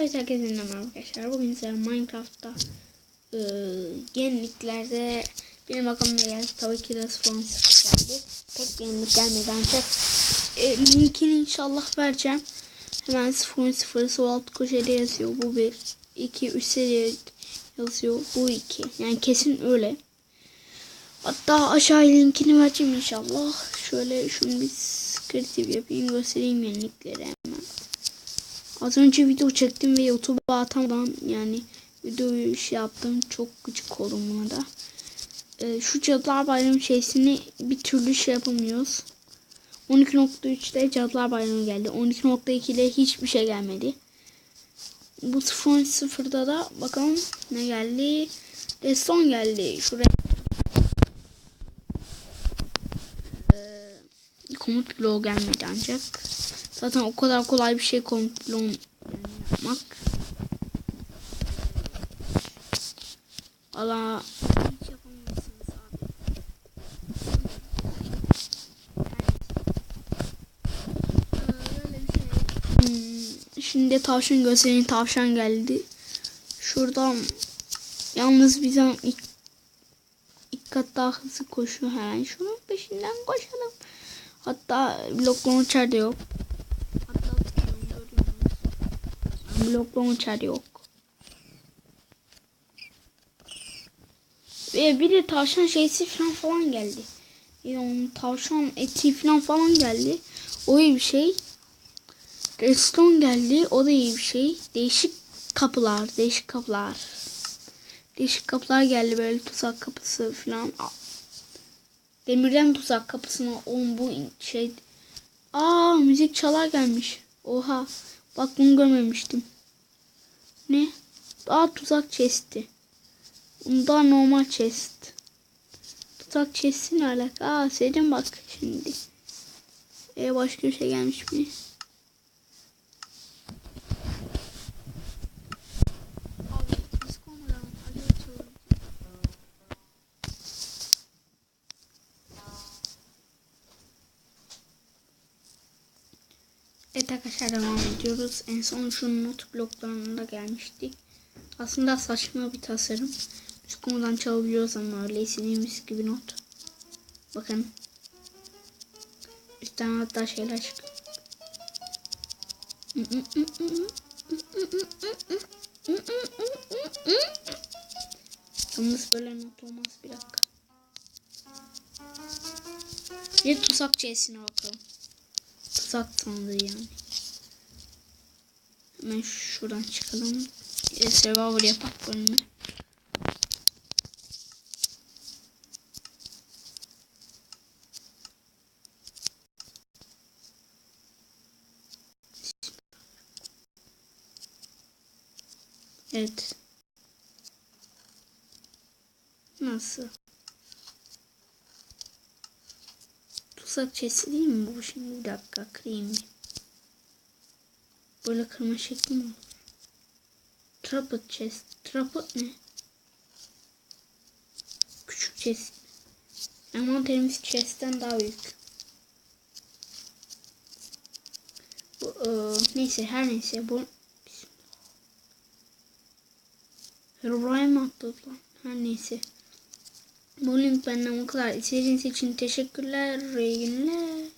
Evet herkese merhaba arkadaşlar. Bugün size Minecraft'ta e, yeniliklerde benim aklıma geldi. Tabii ki de sponsor geldi. Pek yenilik gelmedi ancak e, linkini inşallah vereceğim. Hemen 0.0 sol alt köşede yazıyor. Bu bir. 2 3 seviye yazıyor. Bu 2. Yani kesin öyle. Hatta aşağı linkini vereceğim inşallah. Şöyle şunu bir creative yapayım göstereyim yenilikleri. Az önce video çektim ve YouTube'a atamadan yani videoyu şey yaptım. Çok gıcık oldum. Ee, şu Cadılar Bayramı şeysini bir türlü şey yapamıyoruz. 12.3'te Cadılar Bayramı geldi. 12.2'de hiçbir şey gelmedi. Bu 0.0'da da bakalım ne geldi. Deston geldi. Şuraya. Ee, komut bloğu gelmedi ancak. Zaten o kadar kolay bir şey komut bloğu yapmak. Allah Şimdi tavşan göstereyim. Tavşan geldi. Şuradan yalnız bizden ilk, ilk kat daha hızlı koşuyor hemen. Şunun peşinden koşalım. Hatta blok launcher de yok. Hatta blok launcher yok. Ve bir de tavşan şeysi falan falan geldi. Yani tavşan eti falan falan geldi. O iyi bir şey. Redstone geldi. O da iyi bir şey. Değişik kapılar. Değişik kapılar. Değişik kapılar geldi. Böyle tuzak kapısı falan. Demirden tuzak kapısına on bu şey. Aa müzik çalar gelmiş. Oha. Bak bunu görmemiştim. Ne? Aa tuzak chest'i. Bunda normal chest. Tuzak chest'i ne alaka? Aa senin bak şimdi. E başka bir şey gelmiş mi? Evet arkadaşlar devam ediyoruz. En son şu not bloklarında gelmiştik. Aslında saçma bir tasarım. Biz konudan çalabiliyoruz ama öyle istediğimiz gibi not. Bakın. Üstten hatta şeyler çıkıyor. Yalnız böyle not olmaz bir dakika. Bir tuzak çesine bakalım. Tuzak sandığı yani. Hemen şuradan çıkalım. E, survivor yapak bölümü. Evet. Nasıl? Chest'i değil mi bu şimdi? Bir dakika kırayım? Böyle kırma şekli mi olur? Trapod chest. Trapod ne? Küçük chest. Envanterimiz chest'ten daha büyük. Bu, e, neyse her neyse bu Herobrine mi atladı lan? Her neyse. Bu link benden bu kadar. İzlediğiniz için teşekkürler. İyi günler.